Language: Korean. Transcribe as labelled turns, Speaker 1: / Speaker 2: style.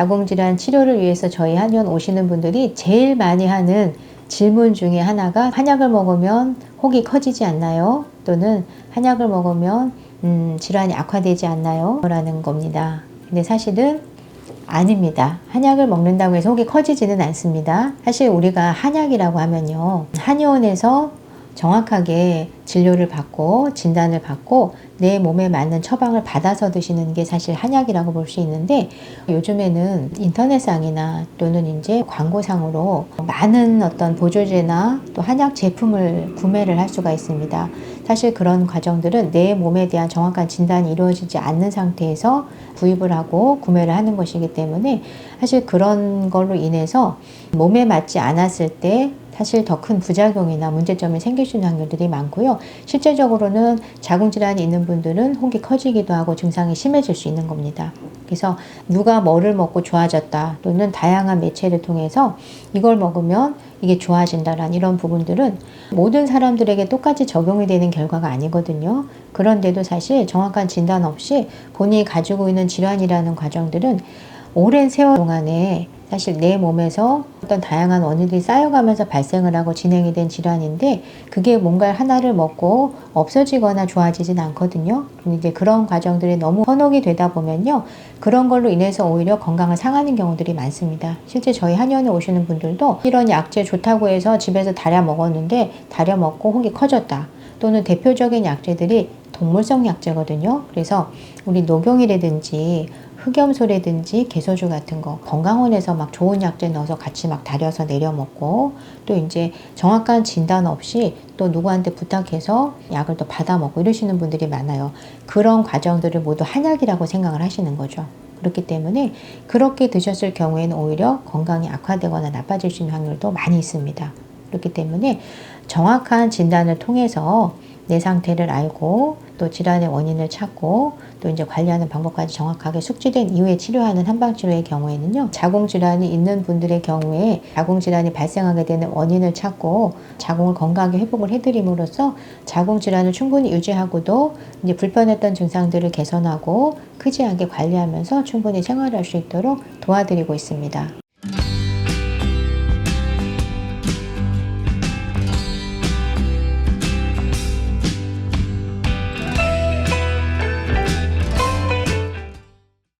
Speaker 1: 자궁질환 치료를 위해서 저희 한의원 오시는 분들이 제일 많이 하는 질문 중에 하나가 한약을 먹으면 혹이 커지지 않나요? 또는 한약을 먹으면 음, 질환이 악화되지 않나요? 라는 겁니다. 근데 사실은 아닙니다. 한약을 먹는다고 해서 혹이 커지지는 않습니다. 사실 우리가 한약이라고 하면요. 한의원에서 정확하게 진료를 받고 진단을 받고 내 몸에 맞는 처방을 받아서 드시는 게 사실 한약이라고 볼 수 있는데 요즘에는 인터넷상이나 또는 이제 광고상으로 많은 어떤 보조제나 또 한약 제품을 구매를 할 수가 있습니다. 사실 그런 과정들은 내 몸에 대한 정확한 진단이 이루어지지 않는 상태에서 구입을 하고 구매를 하는 것이기 때문에 사실 그런 걸로 인해서 몸에 맞지 않았을 때 사실 더 큰 부작용이나 문제점이 생길 수 있는 확률들이 많고요. 실제적으로는 자궁질환이 있는 분들은 혹이 커지기도 하고 증상이 심해질 수 있는 겁니다. 그래서 누가 뭐를 먹고 좋아졌다 또는 다양한 매체를 통해서 이걸 먹으면 이게 좋아진다라는 이런 부분들은 모든 사람들에게 똑같이 적용이 되는 결과가 아니거든요. 그런데도 사실 정확한 진단 없이 본인이 가지고 있는 질환이라는 과정들은 오랜 세월 동안에 사실 내 몸에서 어떤 다양한 원인들이 쌓여가면서 발생을 하고 진행이 된 질환인데 그게 뭔가 하나를 먹고 없어지거나 좋아지진 않거든요. 이제 그런 과정들이 너무 현혹이 되다 보면요. 그런 걸로 인해서 오히려 건강을 상하는 경우들이 많습니다. 실제 저희 한의원에 오시는 분들도 이런 약재 좋다고 해서 집에서 달여 먹었는데 달여 먹고 혹이 커졌다. 또는 대표적인 약재들이 동물성 약재거든요. 그래서 우리 녹용이라든지 흑염소라든지 개소주 같은 거 건강원에서 막 좋은 약재 넣어서 같이 막 달여서 내려 먹고 또 이제 정확한 진단 없이 또 누구한테 부탁해서 약을 또 받아 먹고 이러시는 분들이 많아요. 그런 과정들을 모두 한약이라고 생각을 하시는 거죠. 그렇기 때문에 그렇게 드셨을 경우에는 오히려 건강이 악화되거나 나빠질 수 있는 확률도 많이 있습니다. 그렇기 때문에 정확한 진단을 통해서 내 상태를 알고 또 질환의 원인을 찾고 또 이제 관리하는 방법까지 정확하게 숙지된 이후에 치료하는 한방 치료의 경우에는요. 자궁 질환이 있는 분들의 경우에 자궁 질환이 발생하게 되는 원인을 찾고 자궁을 건강하게 회복을 해드림으로써 자궁 질환을 충분히 유지하고도 이제 불편했던 증상들을 개선하고 크지 않게 관리하면서 충분히 생활할 수 있도록 도와드리고 있습니다.